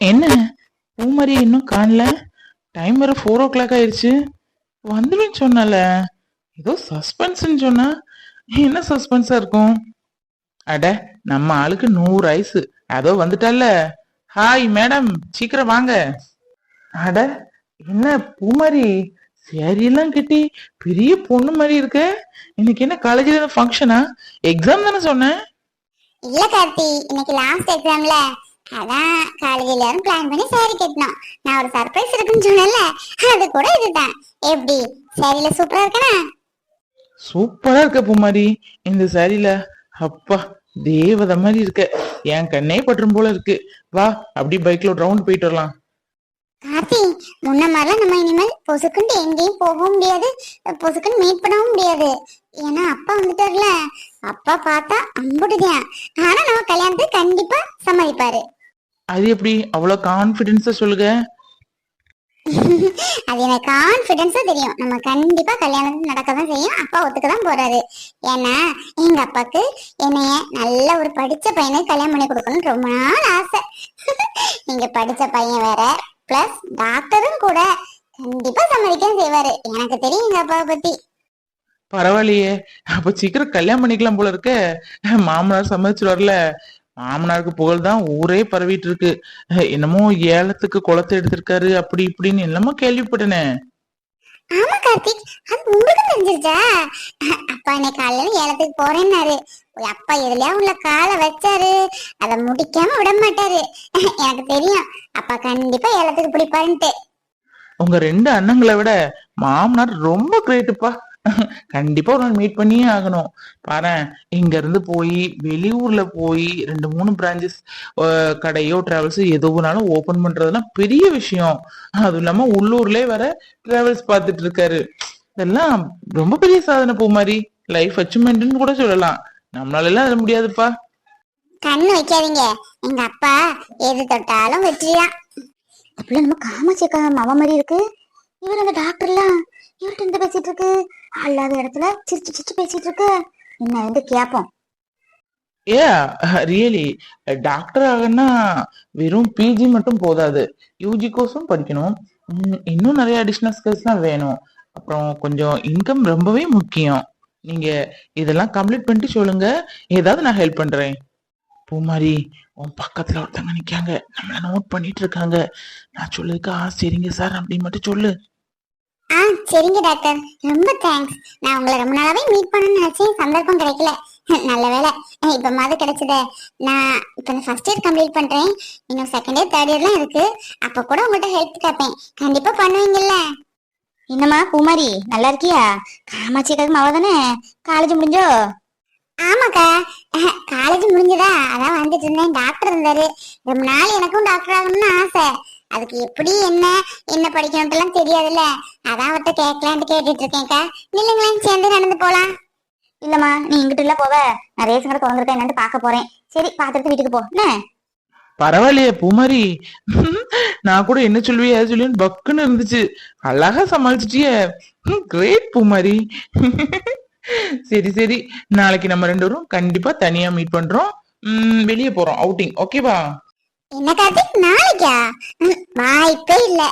என்ன? பூமாரி இன்னும் காணல? டைம் வேற ஃபோர் ஓ கிளாக் ஆயிடுச்சு வந்துடும் சொன்னல. ஏதோ சஸ்பென்ஸ்ன்னு சொன்னா. என்ன சஸ்பென்ஸா இருக்கும்? அட நம்ம ஆளுக்கு நூறு ஐசு. அதோ வந்துட்டால. ஹாய் மேடம் சீக்கிரம் வாங்க. அட என்ன பூமாரி? சேரியெல்லாம் கட்டி பெரிய பொண்ணு மாதிரி இருக்க? இன்னைக்கு என்ன காலேஜ்ல ஃபங்க்ஷனா எக்ஸாம் தானே சொன்னேன். இல்ல கார்த்தி இன்னைக்கு லாஸ்ட் எக்ஸாம்ல அதான் காலேஜ் எல்லாரும் பிளான் பண்ணி சாரி கட்டணும் நான் ஒரு சர்ப்ரைஸ் இருக்குன்னு சொன்னேன்ல அது கூட இதுதான். எப்படி? சாரில சூப்பரா இருக்கனா? சூப்பரா இருக்க பூமாரி. இந்த சாரில அப்பா தேவதை மாதிரி இருக்க. என் கண்ணே பற்றும் போல இருக்கு. வா அப்படி பைக்ல ஒரு ரவுண்ட் போயிட்டு வரலாம். கார்த்தி முன்ன மாதிரிலாம் நம்ம இனிமேல் பொசுக்குன்ட்டு எங்கேயும் போகவும் முடியாது. பொசுக்குன்னு மீட் பண்ணவும் முடியாது. ஏன்னா அப்பா வந்துட்டார்ல. அப்பா பார்த்தா அம்புடுதான் ஆனா நம்ம கல்யாணத்துக்கு கண்டிப்பா சம்மதிப்பாரு அது எப்படி? அவ்வளவு கான்பிடன்ஸா சொல்லுங்க. அது எனக்கு கான்பிடன்ஸா தெரியும். நம்ம கண்டிப்பா கல்யாணம் நடக்க தான் செய்யும். அப்பா ஒத்துக்க தான் போறாரு. ஏன்னா எங்க அப்பாக்கு என்னைய நல்ல ஒரு படிச்ச பையனுக்கு கல்யாணம் பண்ணி கொடுக்கணும்னு ரொம்ப நாள் ஆசை. நீங்க படிச்ச பையன் வேற. பிளஸ் டாக்டரும் கூட கண்டிப்பா சம்மதிக்கவும் செய்வாரு. எனக்கு தெரியும் எங்க அப்பாவை பத்தி. பரவாயில்லையே. அப்ப சீக்கிரம் கல்யாணம் பண்ணிக்கலாம் போல இருக்க. மாமனார் சம்மதிச்சிருவார்ல. மாமனாருக்கு புகழ் தான் ஊரே பரவிட்டு இருக்கு. என்னமோ ஏலத்துக்கு குளத்தை எடுத்திருக்காரு அப்படி இப்படின்னு என்னமோ கேள்விப்பட்டனே. ஆமா கார்த்திக். அது உங்களுக்கு தெரிஞ்சிருச்சா? அப்பா இன்னைக்கு காலையில ஏலத்துக்கு போறேன்னாரு. அப்பா எதுலயா உள்ள காலை வச்சாரு? அத முடிக்காம விட மாட்டாரு. எனக்கு தெரியும். அப்பா கண்டிப்பா ஏலத்துக்கு பிடிப்பாருன்ட்டு. உங்க ரெண்டு அண்ணங்களை விட மாமனார் ரொம்ப கிரேட்டுப்பா கண்டிப்பா ஒரு நாள் மீட் பண்ணியே ஆகணும். பாரு இங்க இருந்து போய் வெளியூர்ல போய் ரெண்டு மூணு பிரான்ச்சஸ் கடையோ டிராவல்ஸ் எதுவுனாலும் ஓபன் பண்றதுலாம் பெரிய விஷயம். அதுவும் இல்லாம உள்ளூர்லயே வர டிராவல்ஸ் பார்த்துட்டு இருக்காரு. இதெல்லாம் ரொம்ப பெரிய சாதனை போ மாதிரி. லைஃப் அச்சீவ்மெண்ட்னு கூட சொல்லலாம். நம்மளால எல்லாம் அது முடியாதுப்பா. கண்ணு வைக்காதீங்க. எங்க அப்பா எது தொட்டாலும் வெற்றியா அப்படியே நம்ம காமாட்சிக்கா மவ மாதிரி இருக்கு. இவர் அந்த டாக்டர்லாம் இவர்கிட்ட எந்த பேசிட்டு இருக்கு? அல்லாத இடத்துல சிரிச்சு சிரிச்சு பேசிட்டு இருக்கு. என்ன வந்து கேப்போம். ஏ ரியலி டாக்டர் ஆகனா வெறும் பிஜி மட்டும் போதாது. யூஜி கோர்ஸும் படிக்கணும். இன்னும் நிறைய அடிஷ்னல் ஸ்கில்ஸ்லாம் வேணும். அப்புறம் கொஞ்சம் இன்கம் ரொம்பவே முக்கியம். நீங்க இதெல்லாம் கம்ப்ளீட் பண்ணிட்டு சொல்லுங்க. ஏதாவது நான் ஹெல்ப் பண்றேன். பூமாரி உன் பக்கத்துல ஒருத்தங்க நிக்காங்க. நம்மள நோட் பண்ணிட்டு இருக்காங்க. நான் சொல்லுதுக்கு ஆ சரிங்க சார் அப்படி மட்டும் சொல்லு. ஆ சரிங்க டாக்டர். ரொம்ப தேங்க்ஸ் நான் உங்களை ரொம்ப நாளாவே மீட் பண்ணணும்னு நினைச்சேன். சந்தர்ப்பம் கிடைக்கல. நல்ல வேலை இப்ப மாதிரி கிடைச்சதே. நான் இப்ப ஃபர்ஸ்ட் இயர் கம்ப்ளீட் பண்றேன். இன்னும் செகண்ட் இயர் தேர்ட் இயர்லாம் இருக்கு. அப்ப கூட உங்கள்கிட்ட ஹெல்ப் கேட்பேன். கண்டிப்பா பண்ணுவீங்கல்ல. என்னம்மா பூமாரி நல்லா இருக்கியா? காமாட்சிக்காக மாவ தானே? காலேஜ் முடிஞ்சோ? ஆமாக்கா. காலேஜ் முடிஞ்சதா? அதான் வந்துட்டு இருந்தேன். டாக்டர் இருந்தாரு. ரொம்ப நாள் எனக்கும் டாக்டர் ஆகணும்னு ஆசை. அதுக்கு எப்படி என்ன என்ன படிக்கணும்ட்டுலாம் தெரியாதுல்ல? அதான் அவர்கிட்ட கேட்கலான்ட்டு கேட்டுட்டு இருக்கேன்க்கா நில்லுங்களேன் சேர்ந்து நடந்து போலாம். இல்லம்மா நீ இங்கிட்டு இல்ல போவ. நான் ரேஷன் கடை திறந்துருக்கேன் என்னன்னு பார்க்க போறேன். சரி பாத்துட்டு வீட்டுக்கு போ. என்ன? பரவாயில்லையே பூமாரி. நான் கூட என்ன சொல்லுவியே அது சொல்லுவேன்னு பக்குன்னு இருந்துச்சு. அழகா சமாளிச்சிட்டிய. கிரேட் பூமாரி. சரி சரி. நாளைக்கு நம்ம ரெண்டு பேரும் கண்டிப்பா தனியா மீட் பண்றோம். உம், வெளியே போறோம். அவுட்டிங் ஓகேவா என்ன கார்த்திக் நாளைக்கா? வாய்ப்பே இல்ல.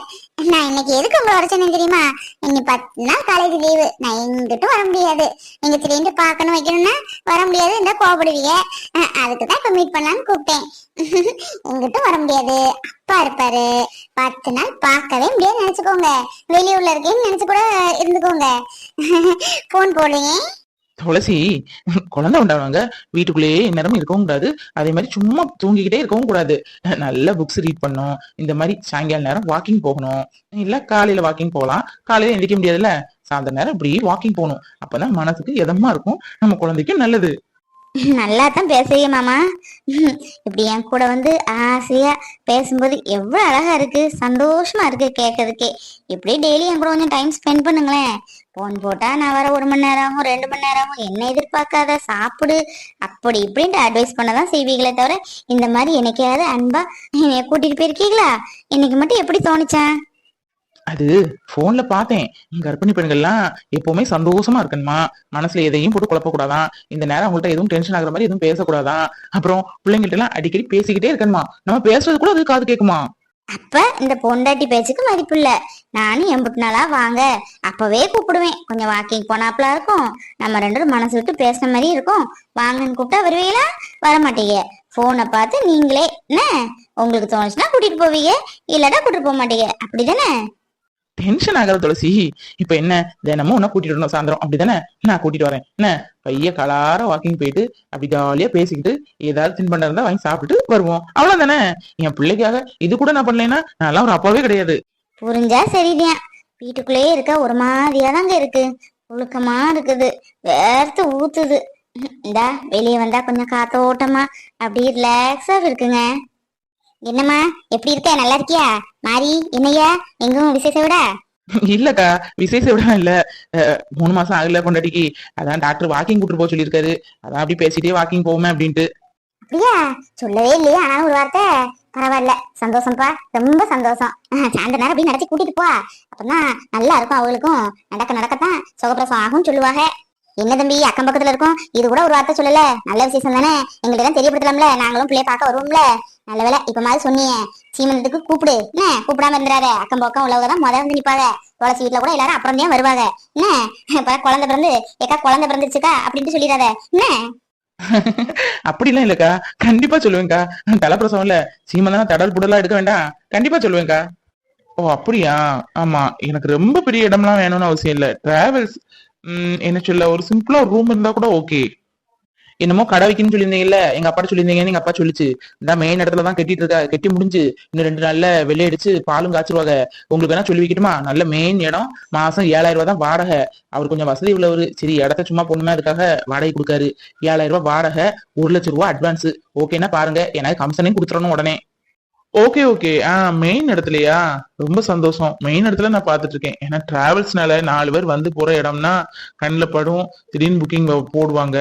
நான் இன்னைக்கு எதுக்கு உங்களை வர தெரியுமா? இன்னைக்கு பத்து நாள் காலேஜ் லீவு. நான் எங்கிட்டும் வர முடியாது. நீங்க திடீர்னு பார்க்கணும் வைக்கணும்னா வர முடியாது. இந்த கோபடுவீங்க அஹ், அதுக்கு தான் இப்ப மீட் பண்ணலான்னு கூப்பிட்டேன். எங்கிட்டும் வர முடியாது. அப்பா இருப்பாரு. பத்து நாள் பார்க்கவே முடியாது நினைச்சுக்கோங்க. வெளியூர்ல இருக்கேன்னு நினைச்சு கூட இருந்துக்கோங்க. போன் போடுறீங்க? துளசி குழந்தை உண்டாவாங்க வீட்டுக்குள்ளேயே நேரமும் இருக்கவும் கூடாது. அதே மாதிரி சும்மா தூங்கிக்கிட்டே இருக்கவும் கூடாது. நல்ல புக்ஸ் ரீட் பண்ணும் இந்த மாதிரி சாயங்கால நேரம் வாக்கிங் போகணும். இல்ல காலையில வாக்கிங் போகலாம். காலையில எந்திரிக்க முடியாதுல்ல. சாயந்தர நேரம் இப்படி வாக்கிங் போகணும். அப்பதான் மனசுக்கு இதமா இருக்கும். நம்ம குழந்தைக்கும் நல்லது. நல்லா தான் பேசுறீங்க மாமா. இப்படி என் கூட வந்து ஆசையா பேசும்போது எவ்வளவு அழகா இருக்கு. சந்தோஷமா இருக்கு கேட்கறதுக்கே. இப்படி டெய்லி என் கூட கொஞ்சம் டைம் ஸ்பெண்ட் பண்ணுங்களேன். போன் போட்டா நான் வர ஒரு மணி நேரம் ஆகும் ரெண்டு மணி நேரம் ஆகும் என்ன எதிர்பார்க்காத? சாப்பிடு. அப்படி இப்படின்ட்டு அட்வைஸ் பண்ணதான் செய்வீங்களே தவிர இந்த மாதிரி என்னைக்காவது அன்பா என்னைய கூட்டிட்டு போயிருக்கீங்களா? இன்னைக்கு மட்டும் எப்படி தோணுச்சேன் அது போன்ல பார்த்தேன். கர்ப்பிணி பெண்கள்லாம் எப்பவுமே சந்தோஷமா இருக்கணுமா? மனசுல எதையும் போட்டு குழப்பக்கூடாதான் இந்த நேரம் அவங்கள்ட்ட எதுவும் டென்ஷன் ஆகுற மாதிரி எதுவும் பேசக்கூடாதான் அப்புறம் பிள்ளைங்கள்ட்ட எல்லாம் அடிக்கடி பேசிக்கிட்டே இருக்கணுமா? நம்ம பேசுறது கூட அது காது கேக்குமா அப்ப இந்த பொண்டாட்டி பேச்சுக்கு மதிப்பு இல்ல நானும் எம்புட்டு நாளா வாங்க. அப்பவே கூப்பிடுவேன். கொஞ்சம் வாக்கிங் போனாப்ல இருக்கும். நம்ம ரெண்டு பேரும் மனசு விட்டு பேசுன மாதிரி இருக்கும். வாங்கன்னு கூப்பிட்டா வருவீங்களா? வர மாட்டீங்க போனை பார்த்து நீங்களே என்ன? உங்களுக்கு தோணுச்சுன்னா கூட்டிட்டு போவீங்க? இல்லடா கூட்டிட்டு போக மாட்டீங்க. அப்படிதானே? டென்ஷன் ஆகாத துளசி. இப்ப என்ன? தினமும் உன்ன கூட்டிட்டு வரணும் சாயந்தரம். அப்படிதானே நான் கூட்டிட்டு வரேன். என்ன? பைய கலார வாக்கிங் போயிட்டு அப்படி ஜாலியா பேசிக்கிட்டு ஏதாவது தின்பண்டம் இருந்தா வாங்கி சாப்பிட்டுட்டு வருவோம். அவ்வளவுதானே? என் பிள்ளைக்காக இது கூட நான் பண்ணலைன்னா நான்லாம் ஒரு அப்பாவே கிடையாது. புரிஞ்சா சரிதான். வீட்டுக்குள்ளேயே இருக்க ஒரு மாதிரியா தாங்க இருக்கு. ஒழுக்கமா இருக்குது. வேர்த்து ஊத்துது. இந்தா வெளியே வந்தா கொஞ்சம் காத்தோட்டமா அப்படியே ரிலாக்ஸா இருக்குங்க. என்னம்மா எப்படி இருக்க? நல்லா இருக்கியா? மாறி என்னையா எங்கும் விசேஷம் விட? இல்லக்கா விசேஷம் விட இல்ல. மூணு மாசம் ஆகல பொண்டாட்டிக்கு. அதான் டாக்டர் வாக்கிங் கூட்டு போக சொல்லியிருக்காரு. அதான் அப்படி பேசிட்டே வாக்கிங் போவோமே அப்படின்ட்டு. அப்படியா? சொல்லவே இல்லையா ஆனாலும் ஒரு வார்த்தை. பரவாயில்ல. சந்தோஷம்ப்பா. ரொம்ப சந்தோஷம். சாயந்தர நேரம் அப்படி நடத்தி கூட்டிட்டு போ. அப்பதான் நல்லா இருக்கும் அவங்களுக்கும். நடக்க நடக்கத்தான் சுகப்பிரசவம் ஆகும்னு சொல்லுவாங்க. என்ன தம்பி அக்கம் பக்கத்துல இருக்கும். இது கூட ஒரு வார்த்தை சொல்லல. நல்ல விசேஷம் தானே. எங்களுக்கு தான் தெரியப்படுத்தலாம்ல. நாங்களும் பிள்ளைய பார்க்க வருவோம்ல. நல்ல வேலை இப்ப மாதிரி சொன்னீங்க சீமந்தத்துக்கு கூப்பிடு. என்ன? கூப்பிடாம இருந்துறாரு அக்கம் பக்கம் உள்ளவங்க தான் முதல்ல வந்து நிப்பாங்க. துளசி வீட்டுல கூட எல்லாரும் அப்புறம் தான் வருவாங்க. என்ன? இப்ப குழந்தை பிறந்து ஏக்கா குழந்தை பிறந்துருச்சுக்கா அப்படின்ட்டு சொல்லிடாத என்ன? அப்படிலாம் இல்லக்கா. கண்டிப்பா சொல்லுவேன்க்கா. தலைப்பிரசவம் இல்ல சீமந்தனா தடல் புடலா எடுக்க வேண்டாம். கண்டிப்பா சொல்லுவேன்க்கா. ஓ அப்படியா? ஆமா. எனக்கு ரொம்ப பெரிய இடம்லாம் வேணும்னு அவசியம் இல்ல. டிராவல்ஸ் என்ன சொல்ல ஒரு சிம்பிளா ஒரு ரூம் இருந்தா கூட ஓகே என்னமோ கடை வைக்கணும்னு சொல்லியிருந்தீங்கல்ல எங்க அப்பா சொல்லியிருந்தீங்கன்னு எங்க அப்பா சொல்லிச்சு. இந்த மெயின் இடத்துல தான் கட்டிட்டு இருக்கா கட்டி முடிஞ்சு. இன்னும் ரெண்டு நாள்ல வெள்ளையடிச்சு பாலும் காய்ச்சிருவாங்க. உங்களுக்கு வேணா சொல்லி வைக்கட்டுமா? நல்ல மெயின் இடம். மாசம் ஏழாயிரம் ரூபாய் தான் வாடகை. அவர் கொஞ்சம் வசதி உள்ளவர். சரி இடத்த சும்மா பொண்ணுமே அதுக்காக வாடகை கொடுக்காரு. ஏழாயிரம் ரூபாய் வாடகை ஒரு லட்சம் ரூபாய் அட்வான்ஸ் ஓகேன்னா பாருங்க. எனக்கு கமிஷனையும் கொடுத்துடணும் உடனே. ஓகே ஓகே ஆ மெயின் இடத்துலயா? ரொம்ப சந்தோஷம். மெயின் இடத்துல நான் பார்த்துட்டு இருக்கேன் ஏன்னா டிராவல்ஸ்னால நாலு பேர் வந்து போற இடம்னா கண்ணில் படும் திடீர்னு புக்கிங் போடுவாங்க.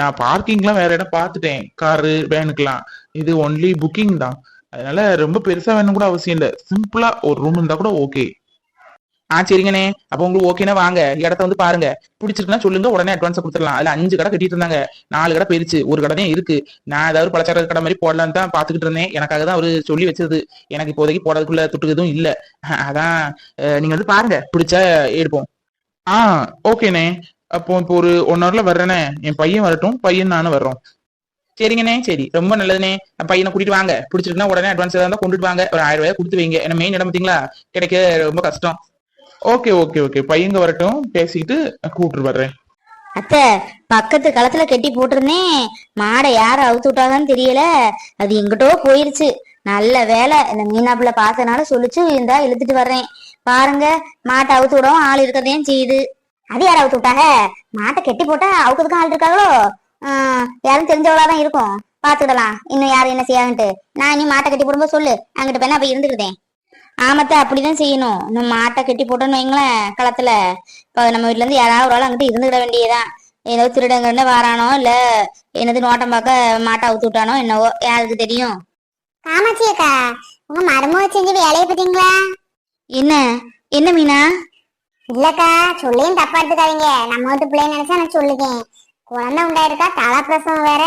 நான் பார்க்கிங்லாம் வேற இடம் பார்த்துட்டேன். காரு வேனுக்கெல்லாம் இது ஒன்லி புக்கிங் தான். அதனால ரொம்ப பெருசா வேணும் கூட அவசியம் இல்லை. சிம்பிளா ஒரு ரூம் இருந்தா கூட ஓகே ஆ சரிங்கண்ணே. அப்போ உங்களுக்கு ஓகேனா வாங்க. இடத்த வந்து பாருங்க. பிடிச்சிருக்குன்னா சொல்லுங்க. உடனே அட்வான்ஸ் கொடுத்துடலாம். அதுல அஞ்சு கடை கட்டிட்டு இருந்தாங்க. நாலு கடை போயிருச்சு. ஒரு கடை தான் இருக்கு. நான் ஏதாவது பலச்சார கடை மாதிரி போடலான்னு தான் பாத்துக்கிட்டு இருந்தேன். எனக்காக தான் அவரு சொல்லி வச்சது. எனக்கு இப்போதைக்கு போறதுக்குள்ள துட்டுக்கு எதுவும் இல்ல அதான் நீங்க வந்து பாருங்க. பிடிச்சா எடுப்போம். ஆ ஓகேண்ணே அப்போ இப்போ ஒரு ஒன் ஹவர்ல வர்றேனே. என் பையன் வரட்டும். பையன் நானும் வர்றோம். சரிங்கண்ணே. சரி. ரொம்ப நல்லதுண்ணே. பையனை கூட்டிட்டு வாங்க. பிடிச்சிருக்குன்னா உடனே அட்வான்ஸ் ஏதாவது கொண்டுட்டு வாங்க. ஒரு ஆயிரம் ரூபாய் கொடுத்து வைங்க. ஏன்னா மெயின் இடம் பார்த்தீங்களா? கிடைக்க ரொம்ப கஷ்டம். ஓகே ஓகே ஓகே பையங்க வரட்டும். பேசிக்கிட்டு கூப்பிட்டு வர்றேன் அத்தை பக்கத்து களத்துல கட்டி போட்டிருந்தேன். மாடை யார அவுத்து விட்டாங்கன்னு தெரியல. அது எங்கிட்டோ போயிருச்சு. நல்ல வேலை இந்த மீனாப்புல பார்த்தனால சொல்லிச்சு இருந்தா இழுத்துட்டு வர்றேன். பாருங்க மாட்டை அவுத்து விடவும் ஆள் இருக்கதையும் செய்யுது. அது யார் அவுத்து விட்டாங்க? மாட்டை கட்டி போட்டா அவுக்கிறதுக்கும் ஆள் இருக்காங்களோ? ஆஹ், யாரும் தெரிஞ்சவளாதான் இருக்கும். பாத்துக்கிடலாம் இன்னும் யாரும் என்ன செய்யாதுன்ட்டு நான் இனி மாட்டை கட்டி போடும்போது சொல்லு. அங்கிட்ட போய் போய் இருந்துக்கிட்டேன். ஆமத்த அப்படிதான் செய்யணும். நம்ம மாட்டை கட்டி போட்டோன்னு வைங்களேன் களத்துல. இப்போ நம்ம வீட்ல இருந்து யாராவது ஒரு ஆள் அங்கிட்டு இருந்துக்கிட வேண்டியதுதான். ஏதோ திருடங்கன்னு வாரானோ இல்ல என்னது நோட்டம் பார்க்க மாட்டை அவுத்து விட்டானோ என்னவோ யாருக்கு தெரியும்? காமாட்சி அக்கா. உங்க மருமக செஞ்ச வேலையை பார்த்தீங்களா என்ன? என்ன மீனா? இல்லக்கா சொல்லியும் தப்பா எடுத்துக்காதீங்க. நம்ம வீட்டு பிள்ளைய நினைச்சா நான் சொல்லுவேன் குழந்தை உண்டாயிருக்கா தலப்பிரசவம் வேற.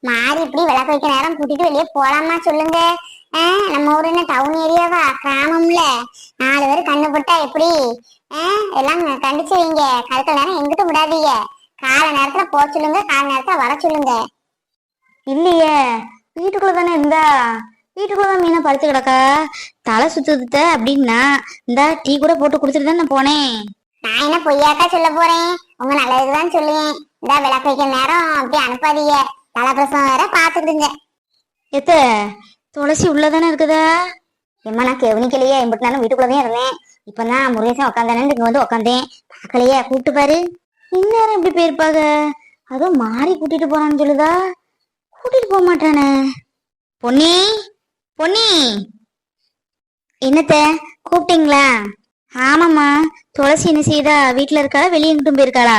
மாறி இப்படி விளக்கு வைக்க நேரம் கூட்டிட்டு வெளியே போலாமா சொல்லுங்க. நம்ம ஊர் என்ன டவுன் ஏரியாவா கிராமம்ல. நாலு பேர் கண்ணு போட்டா எப்படி? எல்லாம் கண்டிச்சு வைங்க. கழுத்த நேரம் எங்கிட்ட விடாதீங்க. கால நேரத்துல போக சொல்லுங்க கால நேரத்துல வர சொல்லுங்க. இல்லையே. வீட்டுக்குள்ள தானே இருந்தா? வீட்டுக்குள்ள மீனா படுத்து கிடக்கா. தலை சுத்துதுத்த அப்படின்னா இந்த டீ கூட போட்டு குடுத்துட்டு தான் நான் போனேன் நான் என்ன பொய்யாக்கா சொல்ல போறேன்? உங்க நல்லதுதான் சொல்லுவேன். இந்த விளக்கு வைக்கிற நேரம் அப்படி அனுப்பாதீங்க. தலைப்பிரசவம் வேற பாத்துக்கிடுங்க எத்த துளசி உள்ளதானே இருக்குதா? எம்மா நான் கவனிக்கலையே. எம்பிட்டு நாளும் வீட்டுக்குள்ளதான் இருந்தேன். இப்போ தான் முருகேசன் உட்காந்தானு இங்கே வந்து உட்காந்தேன் பார்க்கலையே. கூப்பிட்டு பாரு. இந்நேரம் இப்படி போயிருப்பாங்க அதுவும் மாறி கூட்டிட்டு போறான்னு சொல்லுதா? கூட்டிட்டு போக மாட்டானே. பொன்னி? பொன்னி? என்னத்த? கூப்பிட்டீங்களா? ஆமாம்மா. துளசி என்ன செய்தா? வீட்டில் இருக்காளா? வெளியே எங்கிட்டும் போயிருக்காளா?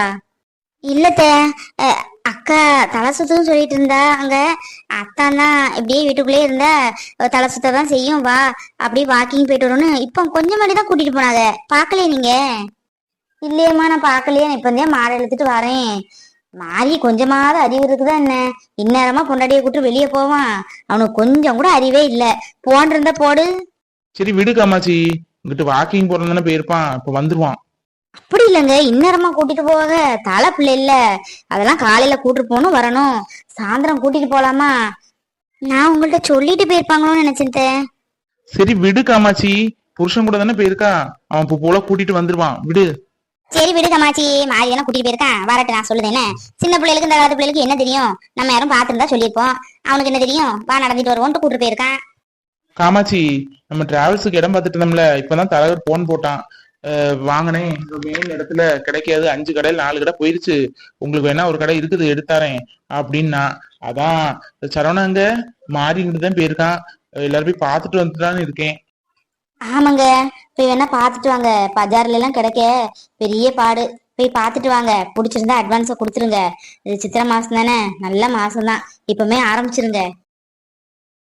இல்லத்த. அக்கா தலை சுத்தம் சொல்லிட்டு இருந்தா அங்க. அத்தான் தான் இப்படியே வீட்டுக்குள்ளே இருந்தா தலை சுத்த தான் செய்யும் வா அப்படியே வாக்கிங் போயிட்டு வரும்னு இப்போ கொஞ்சம் தான் கூட்டிட்டு போனாங்க. பாக்கலையே நீங்க? இல்லையம்மா நான் பாக்கலையே நான் இப்போ தான் மாடை எடுத்துட்டு வரேன். மாறி கொஞ்சமாவது அறிவு இருக்குதா என்ன? இந்நேரமா பொண்டாட்டியை கூட்டு வெளியே போவான். அவனுக்கு கொஞ்சம் கூட அறிவே இல்ல. போன் இருந்தா போடு. சரி விடு காமாட்சி. இங்கிட்டு வாக்கிங் போறதுன்னு போயிருப்பான். இப்ப வந்துருவான். அப்படி இல்லைங்க. இந்நேரமா கூட்டிட்டு போவாங்க. தலை பிள்ளை இல்ல. அதெல்லாம் காலையில கூட்டிட்டு போகணும் வரணும். சாயந்தரம் கூட்டிட்டு போலாமா? நான் உங்கள்ட்ட சொல்லிட்டு போயிருப்பாங்களோன்னு நினைச்சேன் தே. சரி விடு காமாட்சி. புருஷன் கூட தானே போயிருக்கா? அவன் இப்போ போல கூட்டிட்டு வந்துருவான். விடு. சரி விடு கமாச்சி மாறி தானே கூட்டிட்டு போயிருக்கான் வரட்டு நான் சொல்லுதேன் என்ன? சின்ன பிள்ளைகளுக்கு இந்த காலத்து பிள்ளைகளுக்கு என்ன தெரியும்? நம்ம யாரும் பார்த்துருந்தா சொல்லியிருப்போம். அவனுக்கு என்ன தெரியும்? வா நடந்துட்டு வருவோன்ட்டு கூட்டிட்டு போயிருக்கான். காமாட்சி நம்ம டிராவல்ஸுக்கு இடம் பார்த்துட்டு இருந்தோம்ல இப்பதான் தலைவர் போன் போட்டான். வாங்கினேன். மெயின் இடத்துல கிடைக்காது. அஞ்சு கடையில் நாலு கடை போயிருச்சு. உங்களுக்கு வேணா ஒரு கடை இருக்குது எடுத்தாரேன் அப்படின்னா அதான் சரவணாங்க மாறிக்கிட்டு தான் போயிருக்கான். எல்லாரும் போய் பார்த்துட்டு வந்துட்டான்னு இருக்கேன். ஆமாங்க. போய் வேணா பார்த்துட்டு வாங்க. பஜார்ல எல்லாம் கிடைக்க பெரிய பாடு. போய் பார்த்துட்டு வாங்க. பிடிச்சிருந்தா அட்வான்ஸை கொடுத்துருங்க. இது சித்திரை மாசம் தானே. நல்ல மாசம் தான் இப்பவுமே ஆரம்பிச்சிருங்க.